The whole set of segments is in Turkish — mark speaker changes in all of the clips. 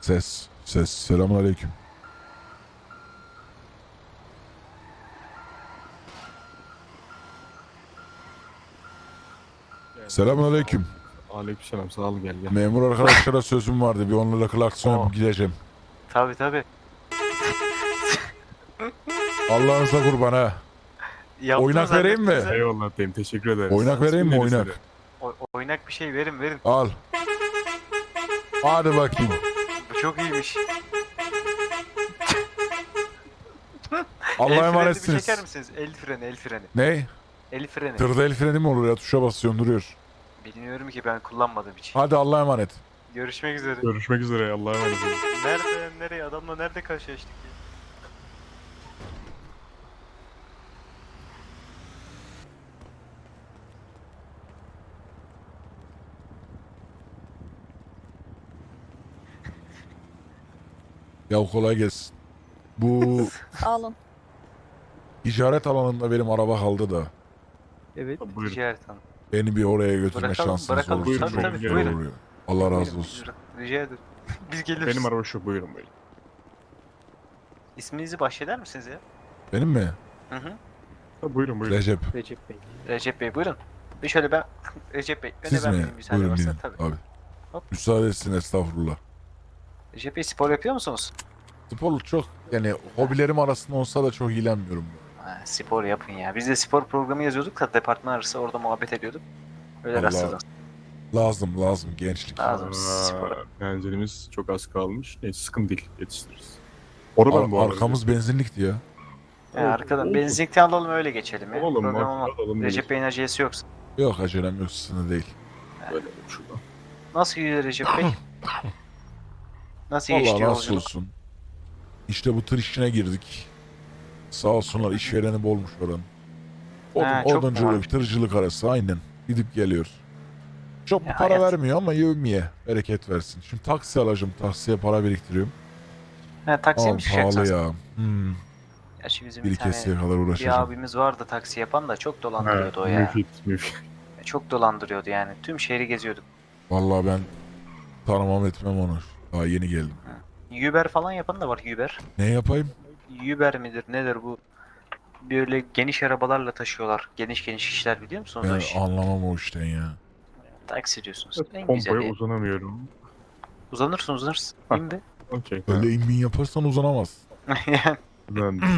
Speaker 1: Ses. Ses. Selamun aleyküm. Selamun aleyküm.
Speaker 2: Aleykümselam sağ ol gel gel.
Speaker 1: Memur arkadaşlara sözüm vardı. Bir onlarla
Speaker 3: Oh.
Speaker 1: yapıp gideceğim.
Speaker 3: Tabi tabi.
Speaker 1: Allah'ınıza kurban ha. Oynak vereyim mi?
Speaker 2: Eyvallah dayım teşekkür ederim.
Speaker 1: Oynak vereyim mi? Oynak.
Speaker 2: neydi
Speaker 3: oynak bir şey verin verin.
Speaker 1: Al. Hadi bakayım.
Speaker 3: Çok iyiymiş.
Speaker 1: Allah'a
Speaker 3: el freni bir
Speaker 1: emanetsiniz.
Speaker 3: çeker misiniz? El freni el freni.
Speaker 1: Ne?
Speaker 3: El freni.
Speaker 1: Tırda el freni mi olur ya? Tuşa basıyorsun duruyor.
Speaker 3: Bilmiyorum ki ben kullanmadığım için.
Speaker 1: Hadi Allah'a emanet.
Speaker 3: Görüşmek üzere.
Speaker 2: Görüşmek üzere Allah'a emanet olun.
Speaker 3: Nerede nereye adamla nerede karşılaştık ya?
Speaker 1: Ya kolay gelsin. Bu
Speaker 4: Sağ olun.
Speaker 1: ticaret alanında benim araba kaldı da.
Speaker 4: Evet.
Speaker 2: Buyurun.
Speaker 3: Ticaret hanım.
Speaker 1: Beni bir oraya götürme
Speaker 3: Bırakalım,
Speaker 1: şansınız
Speaker 3: bırakalım.
Speaker 1: olursa
Speaker 2: Tabii,
Speaker 1: çok
Speaker 2: tabii,
Speaker 1: güzel
Speaker 3: buyurun.
Speaker 1: oluyor. Allah razı olsun.
Speaker 3: buyurun. Rica ederim. Biz geliriz.
Speaker 2: Benim araba şu buyurun buyurun.
Speaker 3: İsminizi bahşeder misiniz ya?
Speaker 1: Benim mi?
Speaker 3: Hı hı.
Speaker 2: Ha, buyurun buyurun.
Speaker 1: Recep.
Speaker 4: Recep Bey.
Speaker 3: Recep Bey buyurun. Bir şöyle ben Recep Bey. Öne
Speaker 1: Siz
Speaker 3: ben
Speaker 1: mi?
Speaker 3: müsaade
Speaker 1: Buyurun
Speaker 3: varsa.
Speaker 1: binin.
Speaker 3: Tabii.
Speaker 1: Abi.
Speaker 3: Hop.
Speaker 1: Müsaade etsin estağfurullah.
Speaker 3: Bey spor yapıyor musunuz?
Speaker 1: Spor çok yani hobilerim arasında olsa da çok ilgilenmiyorum.
Speaker 3: Ha, spor yapın ya. Biz de spor programı yazıyorduk da departman arası orada muhabbet ediyorduk. Öyle rastladım.
Speaker 1: Lazım lazım gençlik.
Speaker 3: Lazım spor.
Speaker 2: Benzinimiz çok az kalmış. Neyse sıkıntı değil yetiştiririz. Orada ben bu
Speaker 1: Ar-
Speaker 2: arada.
Speaker 1: arkamız benzinlikti ya.
Speaker 3: Ya arkadan benzinlikten alalım öyle geçelim ya.
Speaker 2: Alalım
Speaker 3: Problem
Speaker 2: bak.
Speaker 3: olmaz.
Speaker 2: Alalım.
Speaker 3: Recep Bey'in acelesi yoksa.
Speaker 1: Yok acelem yok sizin değil.
Speaker 2: Böyle şuradan.
Speaker 3: Nasıl gidiyor Recep Bey? Nasıl
Speaker 1: Vallahi
Speaker 3: geçti
Speaker 1: nasıl
Speaker 3: yolculuk?
Speaker 1: olsun. İşte bu tır işine girdik. Sağ olsunlar işvereni bolmuş oranın. Odun,
Speaker 3: Ha, çok
Speaker 1: odunculuk,
Speaker 3: varmış?
Speaker 1: tırcılık arası aynen. Gidip geliyor. Çok
Speaker 3: Ya
Speaker 1: para
Speaker 3: hayat-
Speaker 1: vermiyor ama yevmiye bereket versin. Şimdi taksi alacağım. Taksiye para biriktiriyorum.
Speaker 3: Ha, taksiye
Speaker 1: Ama
Speaker 3: mi
Speaker 1: pahalı ya. Hmm,
Speaker 3: Gerçi bizim
Speaker 1: bir
Speaker 3: bir tane
Speaker 1: kesiye kadar
Speaker 3: bir
Speaker 1: uğraşacağım.
Speaker 3: abimiz vardı taksi yapan da çok
Speaker 2: Ha,
Speaker 3: dolandırıyordu o ya.
Speaker 2: müfit müfit.
Speaker 3: Çok dolandırıyordu yani. Tüm şehri geziyorduk.
Speaker 1: Vallahi ben tanımam etmem onu. Daha yeni geldim.
Speaker 3: Uber falan yapan da var Uber.
Speaker 1: Ne yapayım?
Speaker 3: Uber midir nedir bu? Böyle geniş arabalarla taşıyorlar. Geniş geniş işler biliyor musunuz o
Speaker 1: Ben
Speaker 3: işi?
Speaker 1: anlamam o işten ya.
Speaker 3: Taksi diyorsunuz. En
Speaker 2: Pompaya
Speaker 3: güzeli.
Speaker 2: uzanamıyorum.
Speaker 3: Uzanırsın uzanırsın.
Speaker 2: Ha.
Speaker 3: Değil mi?
Speaker 2: Okey.
Speaker 1: Öyle inmin yaparsan uzanamaz.
Speaker 2: Ben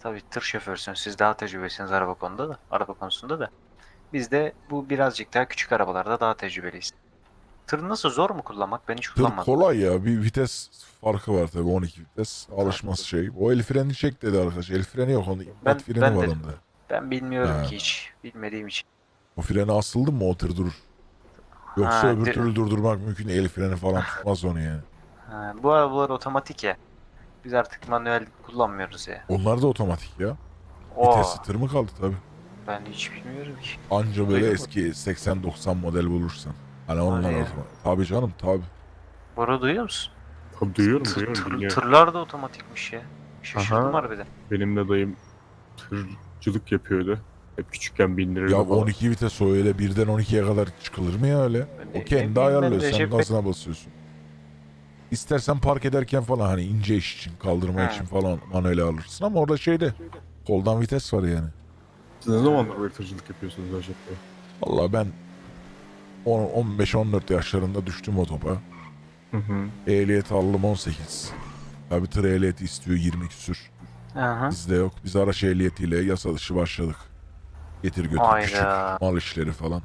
Speaker 3: tabii tır şoförsünüz. Siz daha tecrübelisiniz araba konuda da. Araba konusunda da. Biz de bu birazcık daha küçük arabalarda daha tecrübeliyiz. Tır nasıl zor mu kullanmak? Ben hiç
Speaker 1: Tır
Speaker 3: kullanmadım.
Speaker 1: kolay ya. Bir vites farkı var tabii 12 vites. Alışması şey. O el freni çek dedi arkadaş. El freni yok onun.
Speaker 3: Ben-
Speaker 1: imdat freni
Speaker 3: ben
Speaker 1: var
Speaker 3: dedim.
Speaker 1: onda.
Speaker 3: Ben bilmiyorum
Speaker 1: Ha.
Speaker 3: ki hiç. Bilmediğim için.
Speaker 1: O freni asıldı mı o tır durur. Yoksa
Speaker 3: Ha,
Speaker 1: öbür
Speaker 3: di-
Speaker 1: türlü durdurmak mümkün. El freni falan tutmaz onu yani.
Speaker 3: Ha, bu arabalar otomatik ya. Biz artık manuel kullanmıyoruz ya.
Speaker 1: Onlar da otomatik ya.
Speaker 3: Oo,
Speaker 1: Vitesi tır mı kaldı tabii.
Speaker 3: ben hiç bilmiyorum ki.
Speaker 1: Anca böyle eski 80-90 model bulursan. Hani onlar
Speaker 3: Hadi ya.
Speaker 1: otomatik. Tabii canım tabii.
Speaker 3: Bora duyuyor musun?
Speaker 2: tabii duyuyorum
Speaker 3: Tır-
Speaker 2: duyuyorum
Speaker 3: tır-
Speaker 2: dinliyorum.
Speaker 3: tırlar da otomatikmiş ya. Şaşırdım
Speaker 2: Aha.
Speaker 3: harbiden.
Speaker 2: Benim de dayım tırcılık yapıyordu. Hep küçükken bindirirdi
Speaker 1: Ya
Speaker 2: falan.
Speaker 1: 12 vites o öyle birden 12'ye kadar çıkılır mı ya öyle?
Speaker 3: Ben
Speaker 1: O
Speaker 3: ne- ne
Speaker 1: kendi
Speaker 3: bileyim ben
Speaker 1: ayarlıyor. Sen
Speaker 3: Recep Bey-
Speaker 1: gazına basıyorsun. İstersen park ederken falan hani ince iş için, kaldırma
Speaker 3: Ha.
Speaker 1: için falan manuel alırsın ama orada şeyde koldan vites var yani.
Speaker 2: Siz ne zamandır böyle tırcılık yapıyorsunuz Bey?
Speaker 1: Vallahi ben 15-14 yaşlarında düştüm o topa.
Speaker 2: Hı hı.
Speaker 1: Ehliyet aldım 18. Tabi tır ehliyeti istiyor 20 küsür.
Speaker 3: Aha.
Speaker 1: Bizde yok. Biz araç ehliyetiyle yasa dışı başladık. Getir götür
Speaker 3: Hayda.
Speaker 1: küçük mal işleri falan.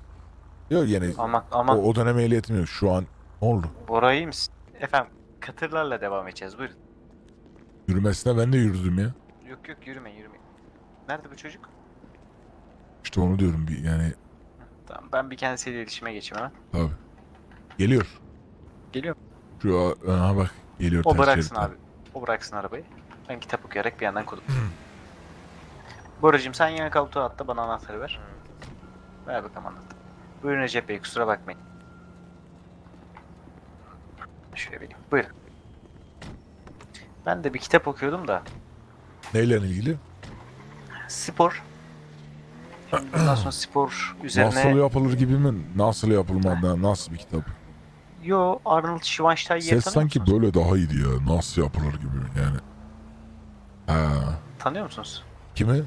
Speaker 1: Yok yani
Speaker 3: Aman aman
Speaker 1: o, o dönem ehliyetim yok. Şu an ne oldu?
Speaker 3: Bora iyi misin? Efendim katırlarla devam edeceğiz buyurun.
Speaker 1: Yürümesine ben de yürüdüm ya.
Speaker 3: Yok yok yürümeyin yürümeyin. Nerede bu çocuk?
Speaker 1: İşte onu diyorum bir yani
Speaker 3: Tamam ben bir kendisiyle iletişime geçeyim hemen.
Speaker 1: tabi. Geliyor.
Speaker 3: Geliyor.
Speaker 1: Şu a- aha bak geliyor
Speaker 3: O
Speaker 1: ters
Speaker 3: bıraksın
Speaker 1: şeritten.
Speaker 3: abi. O bıraksın arabayı. Ben kitap okuyarak bir yandan kodum. Boracığım sen yan koltuğa atla bana anahtarı ver. Ver bakalım anahtarı. Buyurun Recep Bey kusura bakmayın. Şöyle vereyim. Buyurun. Ben de bir kitap okuyordum da.
Speaker 1: Neyle ilgili?
Speaker 3: Spor. Bundan sonra spor üzerine
Speaker 1: Nasıl yapılır gibi mi? Nasıl yapılmadan nasıl bir kitap?
Speaker 3: Yo Arnold Schwarzenegger'i
Speaker 1: Ses
Speaker 3: tanıyor
Speaker 1: sanki
Speaker 3: musunuz?
Speaker 1: böyle daha iyiydi ya. Nasıl yapılır gibi yani. Ha.
Speaker 3: Tanıyor musunuz?
Speaker 1: Kimi?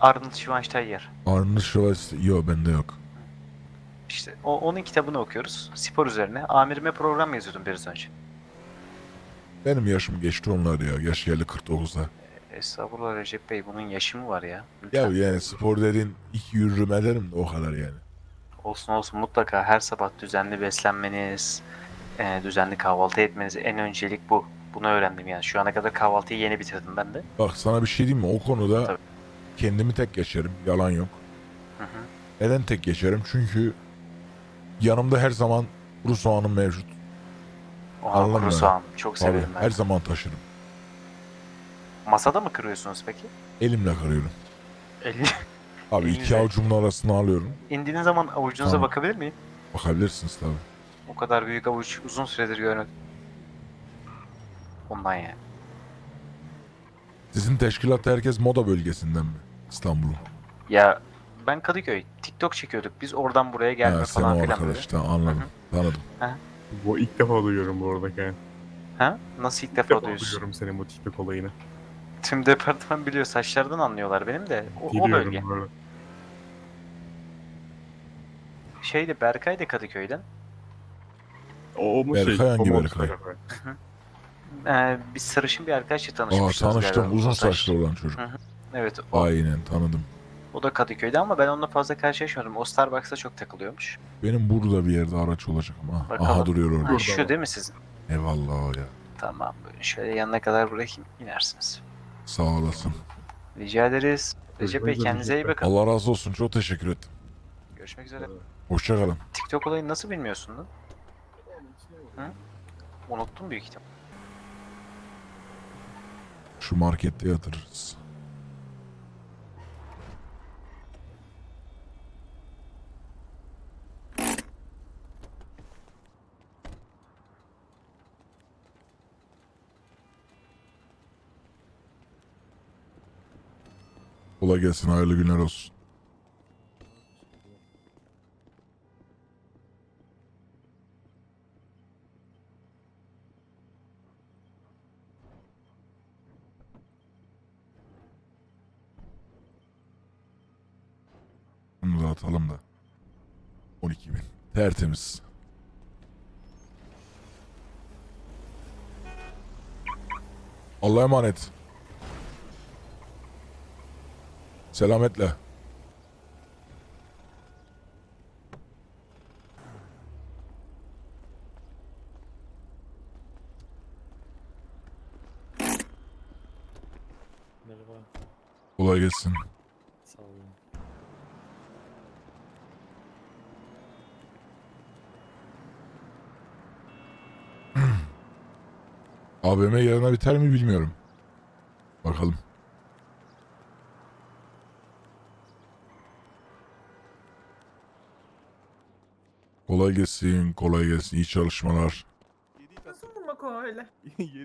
Speaker 3: Arnold Schwarzenegger.
Speaker 1: Arnold Schwarzenegger. Yok bende yok.
Speaker 3: İşte o, onun kitabını okuyoruz. Spor üzerine. Amirime program yazıyordum biraz önce.
Speaker 1: Benim yaşım geçti onlar ya. Yaş geldi 49'a.
Speaker 3: Estağfurullah Recep Bey bunun yaşı mı var ya?
Speaker 1: Ya
Speaker 3: Lütfen.
Speaker 1: yani spor dediğin iki yürürüm ederim de o kadar yani.
Speaker 3: Olsun olsun mutlaka her sabah düzenli beslenmeniz, e, düzenli kahvaltı etmeniz en öncelik bu. Bunu öğrendim yani. Şu ana kadar kahvaltıyı yeni bitirdim ben de.
Speaker 1: Bak sana bir şey diyeyim mi? O konuda
Speaker 3: Tabii.
Speaker 1: kendimi tek geçerim. Yalan yok.
Speaker 3: Hı hı.
Speaker 1: Neden tek geçerim? Çünkü yanımda her zaman kuru soğanım mevcut.
Speaker 3: Oha,
Speaker 1: Anladın
Speaker 3: kuru
Speaker 1: mı?
Speaker 3: soğan. Çok
Speaker 1: Tabii,
Speaker 3: severim ben.
Speaker 1: her zaman taşırım.
Speaker 3: Masada mı kırıyorsunuz peki?
Speaker 1: Elimle kırıyorum.
Speaker 3: Elini...
Speaker 1: Abi iki
Speaker 3: Elinle.
Speaker 1: avucumun arasına alıyorum.
Speaker 3: İndiğiniz zaman avucunuza
Speaker 1: Tamam.
Speaker 3: bakabilir miyim?
Speaker 1: Bakabilirsiniz tabii.
Speaker 3: O kadar büyük avuç uzun süredir görmedim. Ondan yani.
Speaker 1: Sizin teşkilatta herkes moda bölgesinden mi? İstanbul'un.
Speaker 3: Ya ben Kadıköy. TikTok çekiyorduk. Biz oradan buraya gelme
Speaker 1: Ha, sen
Speaker 3: falan
Speaker 1: o
Speaker 3: filan
Speaker 1: arkadaş. Tamam, anladım. Tanıdım.
Speaker 2: Bu ilk defa duyuyorum bu arada Kaan.
Speaker 3: Ha? Nasıl ilk
Speaker 2: İlk
Speaker 3: defa
Speaker 2: defa
Speaker 3: duyuyorsun?
Speaker 2: duyuyorum senin bu TikTok olayını.
Speaker 3: Tüm departman biliyor. Saçlardan anlıyorlar benim de. O, o bölge.
Speaker 2: arada.
Speaker 3: Şeyde Berkay da Kadıköy'den.
Speaker 2: O, o mu
Speaker 1: Berkay
Speaker 2: şey?
Speaker 1: hangi
Speaker 2: o mu
Speaker 1: Berkay?
Speaker 3: Ee, biz sarışın bir arkadaşla
Speaker 1: Aa
Speaker 3: tanışmıştık.
Speaker 1: tanıştım. Uzun saçlı olan çocuk.
Speaker 3: Evet. O,
Speaker 1: Aynen tanıdım.
Speaker 3: o da Kadıköy'de ama ben onunla fazla karşılaşmadım. O Starbucks'ta çok takılıyormuş.
Speaker 1: Benim burada bir yerde araç olacak ama.
Speaker 3: Bakalım.
Speaker 1: Aha duruyor orada.
Speaker 3: Ha, şu değil mi sizin?
Speaker 1: Eyvallah ya.
Speaker 3: Tamam. Böyle şöyle yanına kadar bırakayım. inersiniz.
Speaker 1: Sağ olasın.
Speaker 3: Rica ederiz. Recep Bey kendinize iyi bakın.
Speaker 1: Allah razı olsun. Çok teşekkür ettim.
Speaker 3: Görüşmek üzere.
Speaker 1: Hoşçakalın.
Speaker 3: TikTok olayını nasıl bilmiyorsun lan? Hı? Unuttum büyük ihtimal.
Speaker 1: Şu markette yatırırız. Kolay gelsin, hayırlı günler olsun. Bunu da atalım da. 12 bin. Tertemiz. Allah'a emanet. Selametle.
Speaker 4: Merhaba,
Speaker 1: Kolay gelsin.
Speaker 4: sağ olun.
Speaker 1: AVM yarına biter mi bilmiyorum. Bakalım. Kolay gelsin, kolay gelsin. İyi çalışmalar.
Speaker 5: Nasıl bulmak o öyle?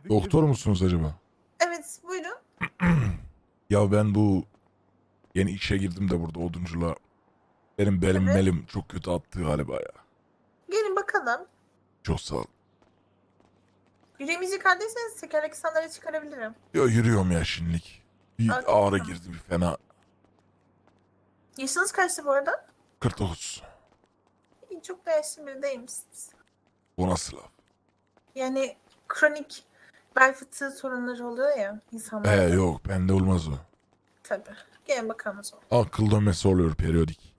Speaker 1: Doktor musunuz acaba?
Speaker 5: Evet buyurun.
Speaker 1: Ya ben bu yeni işe girdim de burada odunculuğa. Benim belim
Speaker 5: Evet.
Speaker 1: melim çok kötü attı galiba ya.
Speaker 5: Gelin bakalım.
Speaker 1: Çok sağ ol.
Speaker 5: Yüreğimizi yıkardıysanız tekerlekli sandalye çıkarabilirim.
Speaker 1: Ya yürüyorum ya şimdilik. Bir
Speaker 5: Hadi
Speaker 1: ağrı girdi bir fena.
Speaker 5: Yaşınız kaçtı bu arada?
Speaker 1: 49.
Speaker 5: Çok da yaşlı biri değil misiniz?
Speaker 1: O nasıl laf?
Speaker 5: Yani kronik bel fıtığı sorunları oluyor ya insanlarda.
Speaker 1: He yok bende olmaz o.
Speaker 5: Tabii. Gelin bakalım o zaman.
Speaker 1: Akıl dönmesi oluyor periyodik.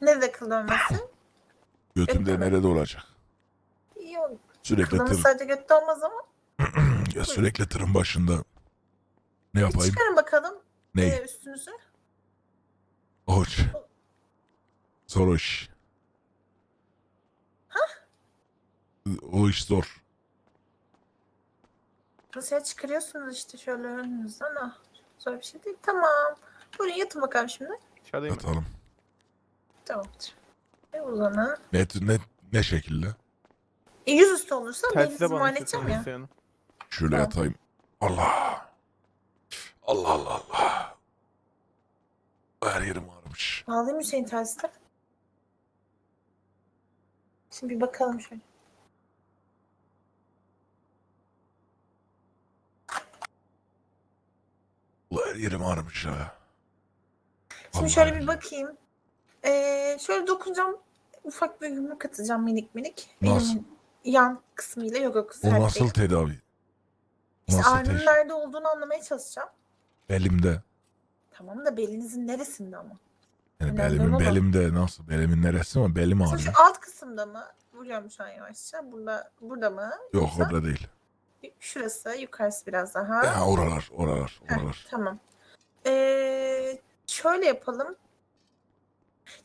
Speaker 5: Nerede kıl dönmesi?
Speaker 1: Götümde
Speaker 5: Evet.
Speaker 1: nerede olacak?
Speaker 5: Oldu.
Speaker 1: Sürekli
Speaker 5: Kıl dönmesi
Speaker 1: tır,
Speaker 5: sadece götte olmaz ama.
Speaker 1: ya sürekli tırın başında. Ne
Speaker 5: Bir
Speaker 1: yapayım?
Speaker 5: çıkarın bakalım
Speaker 1: Ney?
Speaker 5: ee, üstünüzü.
Speaker 1: Hoş. Zor iş. O iş zor.
Speaker 5: Burası çıkarıyorsunuz işte şöyle önünüzden. Ah, zor bir şey değil. Tamam. Buyurun yatın bakalım şimdi.
Speaker 1: Yatalım.
Speaker 5: Tamamdır. Ve uzanın.
Speaker 1: Ne, ne, ne şekilde?
Speaker 5: E, yüzüstü olursa belinizi
Speaker 4: bana
Speaker 5: muayene edeceğim ya.
Speaker 4: istiyorsan
Speaker 1: Şöyle
Speaker 5: Tamam.
Speaker 1: yatayım. Allah. Allah Allah Allah. Her yerim ağrımış.
Speaker 5: Bağlayayım Hüseyin telsizde. Şimdi bir bakalım şöyle.
Speaker 1: Yerim ağrımış ya.
Speaker 5: Şimdi
Speaker 1: Vallahi
Speaker 5: şöyle bir bakayım. Ee, şöyle dokunacağım. Ufak bir yumruk atacağım minik minik.
Speaker 1: Nasıl?
Speaker 5: Elimin yan kısmıyla yok.
Speaker 1: O
Speaker 5: sert
Speaker 1: nasıl tedavi?
Speaker 5: İşte
Speaker 1: Nasıl
Speaker 5: ağrının
Speaker 1: teşhis?
Speaker 5: nerede olduğunu anlamaya çalışacağım.
Speaker 1: Belimde.
Speaker 5: Tamam da belinizin neresinde ama?
Speaker 1: Yani
Speaker 5: Önemli
Speaker 1: belimin
Speaker 5: olan o.
Speaker 1: belimde nasıl? Belimin neresi mi? Belim
Speaker 5: Mesela
Speaker 1: ağrıyor.
Speaker 5: şu alt kısımda mı? Vuruyorum şu an yavaşça. Burada, burada mı?
Speaker 1: Yok
Speaker 5: Yoksa
Speaker 1: orada değil.
Speaker 5: Şurası, yukarısı biraz daha.
Speaker 1: Ha, oralar, oralar,
Speaker 5: Heh,
Speaker 1: oralar.
Speaker 5: tamam. Ee, şöyle yapalım.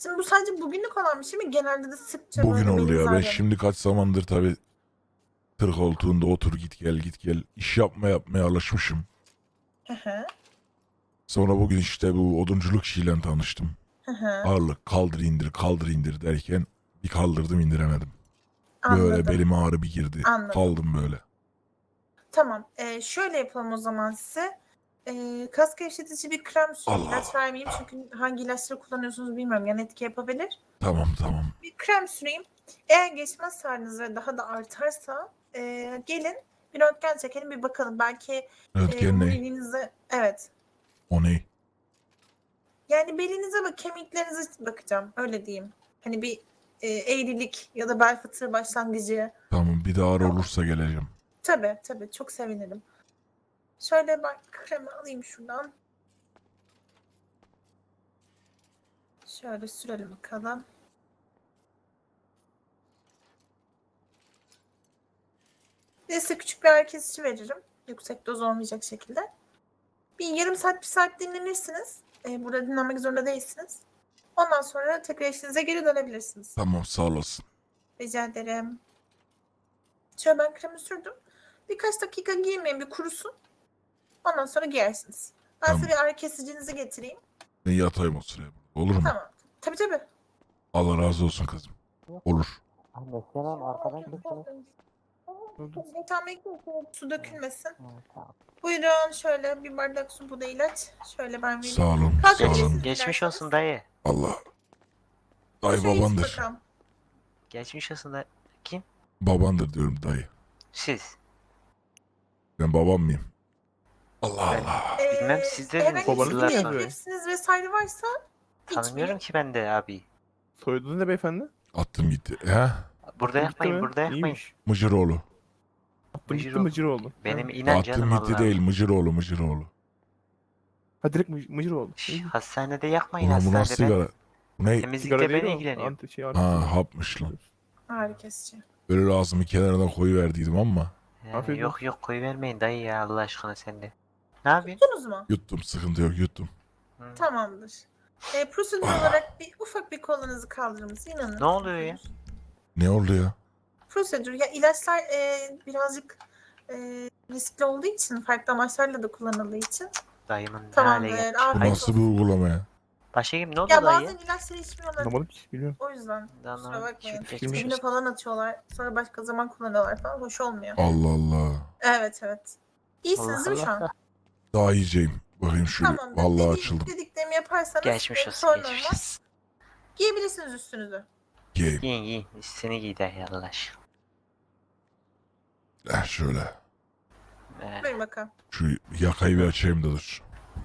Speaker 5: Şimdi bu sadece bugünlük olan bir şey mi? Genelde de sıkça
Speaker 1: Bugün
Speaker 5: böyle
Speaker 1: ya.
Speaker 5: beliniz
Speaker 1: Ben şimdi kaç zamandır tabii tır koltuğunda otur git gel git gel. iş yapma yapmaya alışmışım.
Speaker 5: Hı hı,
Speaker 1: Sonra bugün işte bu odunculuk işiyle tanıştım.
Speaker 5: hı hı.
Speaker 1: Ağırlık kaldır indir kaldır indir derken bir kaldırdım indiremedim.
Speaker 5: Anladım.
Speaker 1: Böyle belime ağrı bir girdi.
Speaker 5: Anladım.
Speaker 1: Kaldım böyle.
Speaker 5: Tamam. Ee, şöyle yapalım o zaman size. Ee, kas gevşetici bir krem sürün.
Speaker 1: Allah.
Speaker 5: İlaç vermeyeyim çünkü hangi ilaçları kullanıyorsunuz bilmiyorum. Yan etki yapabilir.
Speaker 1: Tamam tamam.
Speaker 5: Bir krem süreyim. Eğer geçmez ağrınız ve daha da artarsa e, gelin bir röntgen çekelim bir bakalım. Belki e,
Speaker 1: Röntgen ne?
Speaker 5: omuriliğinize evet.
Speaker 1: O ne?
Speaker 5: Yani belinize bak kemiklerinize bakacağım. Öyle diyeyim. Hani bir e, eğrilik ya da bel fıtığı başlangıcı.
Speaker 1: Tamam bir daha ağrı olursa geleceğim.
Speaker 5: Tabii tabii çok sevinirim. Şöyle ben kremi alayım şuradan. Şöyle sürelim bakalım. Size küçük bir ağrı kesici veririm. Yüksek doz olmayacak şekilde. Bir yarım saat bir saat dinlenirsiniz. Ee, burada dinlenmek zorunda değilsiniz. Ondan sonra tekrar işinize geri dönebilirsiniz.
Speaker 1: Tamam sağ olasın.
Speaker 5: Rica ederim. Şöyle ben kremi sürdüm. Birkaç dakika giymeyin bir kurusun. Ondan sonra giyersiniz. Ben size
Speaker 1: Tamam.
Speaker 5: bir ağrı kesicinizi getireyim.
Speaker 1: Ben yatayım o sıraya. Olur mu?
Speaker 5: Tamam. Tabii tabii.
Speaker 1: Allah razı olsun kızım. Olur.
Speaker 4: Anne Selam arkadan kimsiniz?
Speaker 5: Tamam bekleyin. Su dökülmesin. Buyurun şöyle bir bardak su bu da ilaç. Şöyle ben vereyim.
Speaker 1: Sağ olun.
Speaker 5: Kalk
Speaker 1: Sağ olun.
Speaker 3: Geçmiş olsun dayı.
Speaker 1: Allah. Dayı
Speaker 5: Şey
Speaker 1: babandır.
Speaker 5: bakalım.
Speaker 3: Geçmiş olsun dayı. Kim?
Speaker 1: Babandır diyorum dayı.
Speaker 3: Siz.
Speaker 1: Ben babam mıyım? Allah Allah.
Speaker 5: Ee,
Speaker 3: Bilmem, siz dediniz.
Speaker 5: herhangi bir
Speaker 2: Babanız
Speaker 3: yıllar sonra.
Speaker 5: epilepsiniz vesaire varsa
Speaker 3: Tanımıyorum ki ben de abi.
Speaker 2: Soyadınız ne beyefendi?
Speaker 1: Attım gitti. He?
Speaker 3: Burada
Speaker 2: Gitti
Speaker 3: yapmayın,
Speaker 2: mi?
Speaker 3: burada yapmayın.
Speaker 2: İyiymiş.
Speaker 1: Mıcıroğlu.
Speaker 2: Attım gitti
Speaker 3: Mıcır
Speaker 2: mıcır oldu.
Speaker 3: Benim canım
Speaker 1: Attım gitti
Speaker 3: Allah'ım.
Speaker 1: değil. Mıcıroğlu Mıcıroğlu.
Speaker 2: Ha direkt mıc- mıcır oldu.
Speaker 3: Şş,
Speaker 2: İyi.
Speaker 3: hastanede yakmayın
Speaker 1: Ulan bu nasıl
Speaker 3: hastanede.
Speaker 1: sigara? Bu ne?
Speaker 3: Temizlikte
Speaker 2: Sigara
Speaker 3: ben
Speaker 2: o.
Speaker 3: ilgileniyorum.
Speaker 2: Anti şey
Speaker 1: Ha hapmış lan.
Speaker 5: ağrı kesici.
Speaker 1: Böyle ağzımı kenarına koyuverdiydim ama
Speaker 3: He,
Speaker 2: Afiyet
Speaker 3: yok yok koy vermeyin dayı ya Allah aşkına sen de. Ne yapıyorsun?
Speaker 5: Tuttunuz mu?
Speaker 1: yuttum. Sıkıntı yok yuttum.
Speaker 5: Tamamdır. E, prosedür
Speaker 1: Ah.
Speaker 5: olarak bir ufak bir kolunuzu kaldırır mısın? İnanın.
Speaker 3: Ne oluyor ya?
Speaker 1: Ne oldu ya?
Speaker 5: Prosedür. Ya ilaçlar e, birazcık e, riskli olduğu için, farklı amaçlarla da kullanıldığı için.
Speaker 3: Dayımın ne hale
Speaker 5: Tamamdır.
Speaker 3: geldi.
Speaker 1: Bu
Speaker 5: Afiyet
Speaker 1: nasıl
Speaker 5: olsun.
Speaker 1: bir uygulama ya?
Speaker 3: Başka kim ne oldu
Speaker 5: Ya
Speaker 3: dayı?
Speaker 5: bazen ilaçları içmiyorlar.
Speaker 2: Anlamadım ki bilmiyorum.
Speaker 5: O yüzden.
Speaker 3: Daha
Speaker 5: Kusura bakmayın.
Speaker 3: Olsun.
Speaker 5: falan atıyorlar. Sonra başka zaman kullanıyorlar falan. Hoş olmuyor.
Speaker 1: Allah Allah.
Speaker 5: Evet evet. İyisiniz
Speaker 3: Allah
Speaker 5: değil mi şu an?
Speaker 3: Allah.
Speaker 1: Daha iyiceyim. Bakayım şöyle.
Speaker 5: Tamamdır.
Speaker 1: Vallahi
Speaker 5: Dedi-
Speaker 1: açıldım.
Speaker 5: Dediklerimi yaparsanız
Speaker 3: Geçmiş olsun geçmiş olsun.
Speaker 5: Giyebilirsiniz üstünüzü.
Speaker 1: Giyeyim.
Speaker 3: Giyin giyin. Üstünü giy Allah aşkına.
Speaker 1: Eh şöyle.
Speaker 3: Ee,
Speaker 5: Buyurun bakalım.
Speaker 1: Şu yakayı bir açayım da dur.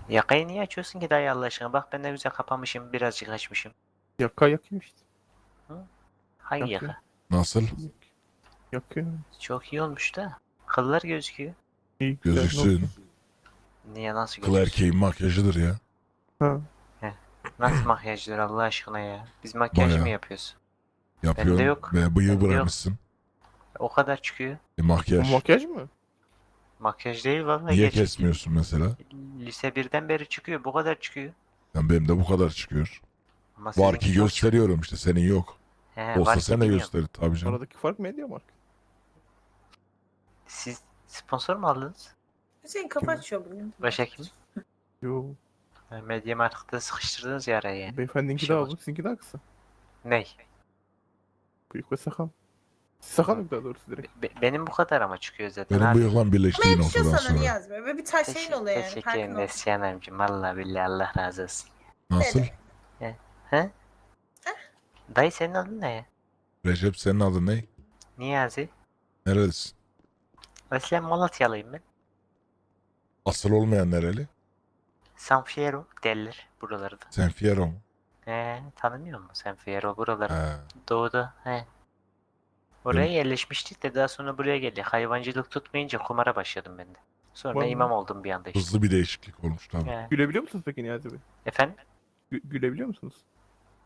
Speaker 3: Yakayı niye açıyorsun ki dayı Allah aşkına? Bak ben de güzel kapamışım birazcık açmışım.
Speaker 2: Yaka yakıyor işte.
Speaker 3: Hangi
Speaker 2: Yakıyor.
Speaker 3: yaka?
Speaker 1: Nasıl?
Speaker 2: Yakıyor.
Speaker 3: Çok iyi olmuş da. Kıllar gözüküyor.
Speaker 2: İyi güzel. ne
Speaker 1: Gözüksün.
Speaker 3: Niye nasıl
Speaker 1: Kıl
Speaker 3: gözüküyor?
Speaker 1: erkeğin makyajıdır ya.
Speaker 2: Ha.
Speaker 3: Nasıl makyajdır Allah aşkına ya? Biz makyaj
Speaker 1: Bayağı.
Speaker 3: mı yapıyoruz?
Speaker 1: Yapıyorsun.
Speaker 3: yok.
Speaker 1: Ve bıyığı
Speaker 3: Bende yok.
Speaker 1: bırakmışsın.
Speaker 3: O kadar çıkıyor.
Speaker 1: E
Speaker 2: Bu
Speaker 1: makyaj.
Speaker 2: makyaj mı?
Speaker 3: Makyaj değil vallahi
Speaker 1: Niye
Speaker 3: gerçek.
Speaker 1: kesmiyorsun mesela?
Speaker 3: Lise birden beri çıkıyor. Bu kadar çıkıyor.
Speaker 1: Yani benim de bu kadar çıkıyor.
Speaker 3: Ama
Speaker 1: Var ki
Speaker 3: çok
Speaker 1: gösteriyorum işte senin yok.
Speaker 3: He,
Speaker 1: Olsa
Speaker 3: var ki
Speaker 1: sen de
Speaker 3: bilmiyorum.
Speaker 1: göster tabii canım.
Speaker 2: Aradaki fark Media Mark.
Speaker 3: Siz sponsor mu aldınız?
Speaker 5: Hüseyin kafa açıyor bugün.
Speaker 3: Başka kim?
Speaker 2: Yo.
Speaker 3: Ha, Mediamarkt'ta sıkıştırdınız ya araya.
Speaker 2: Beyefendinki
Speaker 3: Bir şey
Speaker 2: daha uzun, sizinki daha kısa.
Speaker 3: Ney?
Speaker 2: Bıyık ve sakal. Sakal yok daha doğrusu direkt.
Speaker 3: Be- benim bu kadar ama çıkıyor zaten
Speaker 1: Benim bıyıkla birleştiği
Speaker 5: yakışıyor
Speaker 1: noktadan
Speaker 5: sana
Speaker 1: sonra.
Speaker 5: Niyaz Bey. Böyle bir ters şeyin oluyor yani.
Speaker 3: teşekkür
Speaker 5: farkın
Speaker 3: ederim
Speaker 5: ol.
Speaker 3: Neslihan Hanımcığım. Valla billahi Allah razı olsun.
Speaker 1: Nasıl?
Speaker 3: He? Dayı senin adın ne ya?
Speaker 1: Recep senin adın ne?
Speaker 3: Niyazi.
Speaker 1: Nerelisin?
Speaker 3: Aslen Malatyalıyım ben.
Speaker 1: Asıl olmayan nereli?
Speaker 3: San Fierro derler buralarda.
Speaker 1: Sen Fiyero mu?
Speaker 3: He, tanımıyor musun San Fierro buraları?
Speaker 1: He.
Speaker 3: Doğuda. He. Oraya yerleşmiştik de daha sonra buraya geldik. Hayvancılık tutmayınca kumara başladım ben de. Sonra
Speaker 2: Vallahi.
Speaker 3: imam oldum bir anda işte.
Speaker 1: Hızlı bir değişiklik olmuş tabii.
Speaker 3: He.
Speaker 2: Gülebiliyor musunuz peki Niyazi Bey?
Speaker 3: Efendim?
Speaker 2: Gü- gülebiliyor musunuz?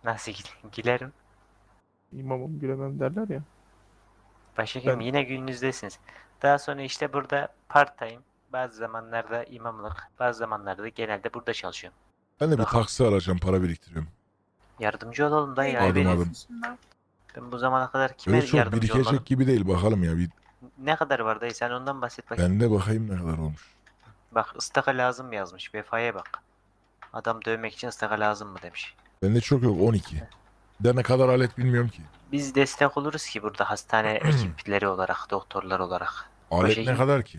Speaker 3: Nasıl gü- gülerim?
Speaker 2: İmamım gülemem derler ya.
Speaker 3: Başhekim
Speaker 2: Ben-
Speaker 3: yine gününüzdesiniz. Daha sonra işte burada part time, bazı zamanlarda imamlık, bazı zamanlarda genelde burada çalışıyorum.
Speaker 1: Ben de bir
Speaker 3: Daha-
Speaker 1: taksi alacağım para biriktiriyorum.
Speaker 3: Yardımcı olalım da ya.
Speaker 1: Adım adım.
Speaker 3: Ben bu zamana kadar kime
Speaker 1: Öyle çok
Speaker 3: yardımcı
Speaker 1: birikecek
Speaker 3: olmadım?
Speaker 1: gibi değil bakalım ya. Bir,
Speaker 3: Ne kadar var dayı sen ondan bahset bakayım.
Speaker 1: ben de bakayım ne kadar olmuş.
Speaker 3: Bak ıstaka lazım mı yazmış vefaya bak. Adam dövmek için ıstaka lazım mı demiş.
Speaker 1: Bende çok yok 12. De ne kadar alet bilmiyorum ki.
Speaker 3: Biz destek oluruz ki burada hastane ekipleri olarak, doktorlar olarak.
Speaker 1: Alet
Speaker 3: Başhekim-
Speaker 1: ne kadar ki?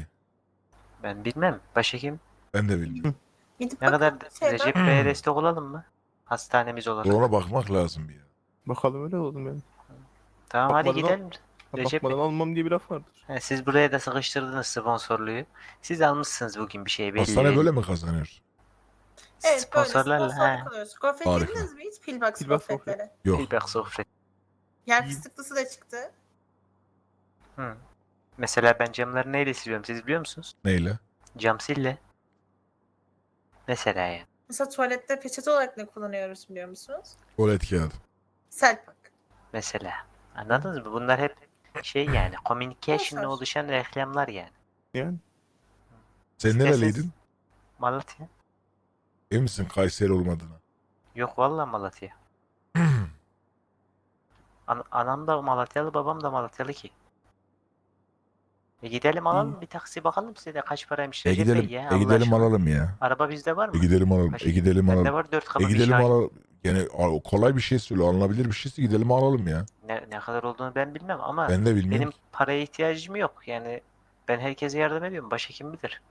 Speaker 3: Ben bilmem. Başhekim
Speaker 1: Ben de bilmiyorum.
Speaker 5: Gidip
Speaker 3: ne kadar
Speaker 5: şeyden.
Speaker 3: Recep Bey'e destek olalım mı? Hastanemiz olarak.
Speaker 1: Ona bakmak lazım bir ya.
Speaker 2: Bakalım öyle oldum yani.
Speaker 3: Tamam hadi
Speaker 2: Bakmadan al-
Speaker 3: gidelim.
Speaker 2: Ha,
Speaker 3: Recep
Speaker 2: Bakmadan almam diye bir laf vardır.
Speaker 3: He, siz buraya da sıkıştırdınız sponsorluğu. Siz almışsınız bugün bir şey belli.
Speaker 1: Hastane böyle mi kazanıyor?
Speaker 5: Evet böyle
Speaker 3: Sponsorlarla.
Speaker 5: sponsorluk
Speaker 3: he.
Speaker 5: alıyoruz. Gofret
Speaker 1: Harika.
Speaker 5: yediniz mi hiç? Pillbox
Speaker 2: Pillbox
Speaker 5: gofretleri.
Speaker 1: Yok.
Speaker 3: Feedback sohbet.
Speaker 5: Yer fıstıklısı da çıktı.
Speaker 3: Hı. Mesela ben camları neyle siliyorum siz biliyor musunuz?
Speaker 1: Neyle?
Speaker 3: Cam sille. Mesela ya.
Speaker 5: Mesela tuvalette peçete olarak ne kullanıyoruz biliyor musunuz?
Speaker 1: Tuvalet kağıdı.
Speaker 5: Selpak.
Speaker 3: Mesela. Anladınız mı? Bunlar hep şey yani communication'la oluşan reklamlar yani.
Speaker 2: Yani.
Speaker 1: Sen nereliydin?
Speaker 3: Malatya.
Speaker 1: Emin misin Kayseri olmadığına?
Speaker 3: Yok vallahi Malatya. An- anam da Malatyalı, babam da Malatyalı ki. E gidelim alalım bir taksi bakalım size de kaç paraymış
Speaker 1: E
Speaker 3: Recep Bey
Speaker 1: gidelim,
Speaker 3: ya.
Speaker 1: e
Speaker 3: Allah
Speaker 1: gidelim
Speaker 3: aşkına.
Speaker 1: alalım ya.
Speaker 3: Araba bizde var mı?
Speaker 1: E gidelim alalım,
Speaker 3: Kaç-
Speaker 1: e gidelim
Speaker 3: Bende
Speaker 1: alalım.
Speaker 3: var dört
Speaker 1: E
Speaker 3: kapı bir
Speaker 1: gidelim
Speaker 3: Şahin.
Speaker 1: alalım. Yani a- kolay bir şey söyle, alınabilir bir şeyse gidelim alalım ya.
Speaker 3: Ne, ne kadar olduğunu ben bilmem ama
Speaker 1: Ben de bilmiyorum.
Speaker 3: benim paraya ihtiyacım yok. Yani ben herkese yardım ediyorum. Başhekim bilir.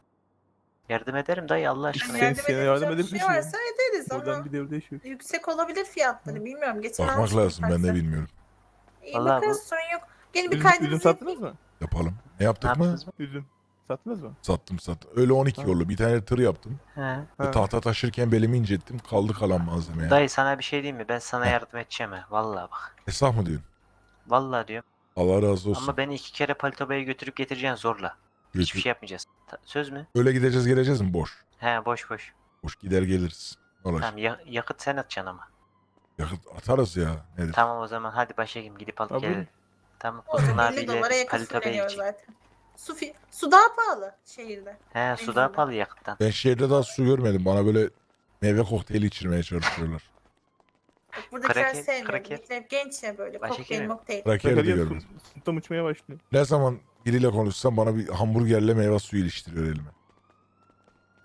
Speaker 3: Yardım ederim dayı Allah aşkına.
Speaker 2: sen-
Speaker 5: yardım
Speaker 2: isteyene yardım
Speaker 5: edebileceğim bir şey varsa ederiz ama
Speaker 2: Oradan bir yaşıyor.
Speaker 5: yüksek olabilir fiyatları bilmiyorum. Geçen
Speaker 1: Bakmak
Speaker 5: almıştım
Speaker 1: lazım, ben de bilmiyorum.
Speaker 5: İyi
Speaker 3: Vallahi
Speaker 5: bakarız
Speaker 3: bu-
Speaker 5: sorun yok. Gelin bir
Speaker 2: Üzüm, üzüm
Speaker 5: kaydınızı
Speaker 2: sattınız mı?
Speaker 1: Yapalım. Ne
Speaker 3: Ne
Speaker 1: yaptık mı?
Speaker 3: yaptınız mı?
Speaker 2: Üzüm. Sattınız mı?
Speaker 1: Sattım sattım. Öyle 12
Speaker 2: Ha.
Speaker 1: yollu. Bir tane tır yaptım.
Speaker 3: He.
Speaker 2: Ha.
Speaker 1: Tahta taşırken belimi incettim. Kaldı kalan malzeme ya.
Speaker 3: Dayı sana bir şey diyeyim mi? Ben sana yardım edeceğim ha. Vallahi bak.
Speaker 1: Hesap mı diyorsun?
Speaker 3: Vallahi diyorum.
Speaker 1: Allah razı olsun.
Speaker 3: Ama beni iki kere Palitoba'ya götürüp getireceksin zorla. Hiçbir
Speaker 1: Götür-
Speaker 3: şey yapmayacağız. Ta- söz mü?
Speaker 1: Öyle gideceğiz geleceğiz mi? Boş.
Speaker 3: He boş boş.
Speaker 1: Boş gider geliriz. Ne olacak?
Speaker 3: Tamam ya- yakıt sen atacaksın ama.
Speaker 1: Yakıt atarız ya. Nedir?
Speaker 3: Tamam o zaman hadi başhekim gidip alıp
Speaker 2: buyurun.
Speaker 3: gelelim. Tamam.
Speaker 5: O zaman
Speaker 3: Kuzun
Speaker 5: 50 dolara
Speaker 3: abiyle
Speaker 5: veriyor
Speaker 3: gidecek.
Speaker 5: zaten. Su, fi- su daha pahalı şehirde.
Speaker 3: He su daha pahalı yakıttan.
Speaker 1: Ben şehirde daha su görmedim. Bana böyle meyve kokteyli içirmeye çalışıyorlar.
Speaker 5: Bak Buradakiler
Speaker 3: Kraker-
Speaker 5: sevmiyor.
Speaker 3: kraker.
Speaker 5: Buradakiler hep genç ya böyle.
Speaker 3: Başka
Speaker 5: Kokteyl
Speaker 3: kim?
Speaker 5: mokteyl.
Speaker 1: Rakeri de
Speaker 2: Tekrar
Speaker 1: görmedim.
Speaker 2: Sınıftan uçmaya başlıyor.
Speaker 1: Ne zaman biriyle konuşsam bana bir hamburgerle meyve suyu iliştiriyor elime.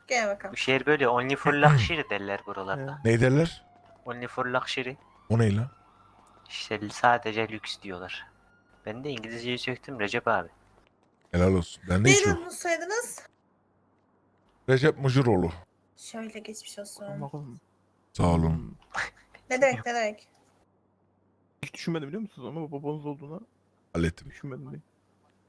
Speaker 5: Gel bakalım.
Speaker 3: Bu şehir böyle only for luxury derler buralarda.
Speaker 1: Ne derler?
Speaker 3: Only for luxury.
Speaker 1: O ne lan?
Speaker 3: İşte sadece lüks diyorlar. Ben de İngilizceyi söktüm Recep abi.
Speaker 1: Helal olsun. Ben de hiç
Speaker 5: Neydi
Speaker 1: yok.
Speaker 5: soyadınız?
Speaker 1: Recep Mucuroğlu.
Speaker 5: Şöyle geçmiş olsun.
Speaker 1: Sağ olun.
Speaker 5: Ne demek ne demek?
Speaker 2: Hiç düşünmedim biliyor musunuz ama babanız olduğuna
Speaker 1: Hallettim.
Speaker 2: düşünmedim.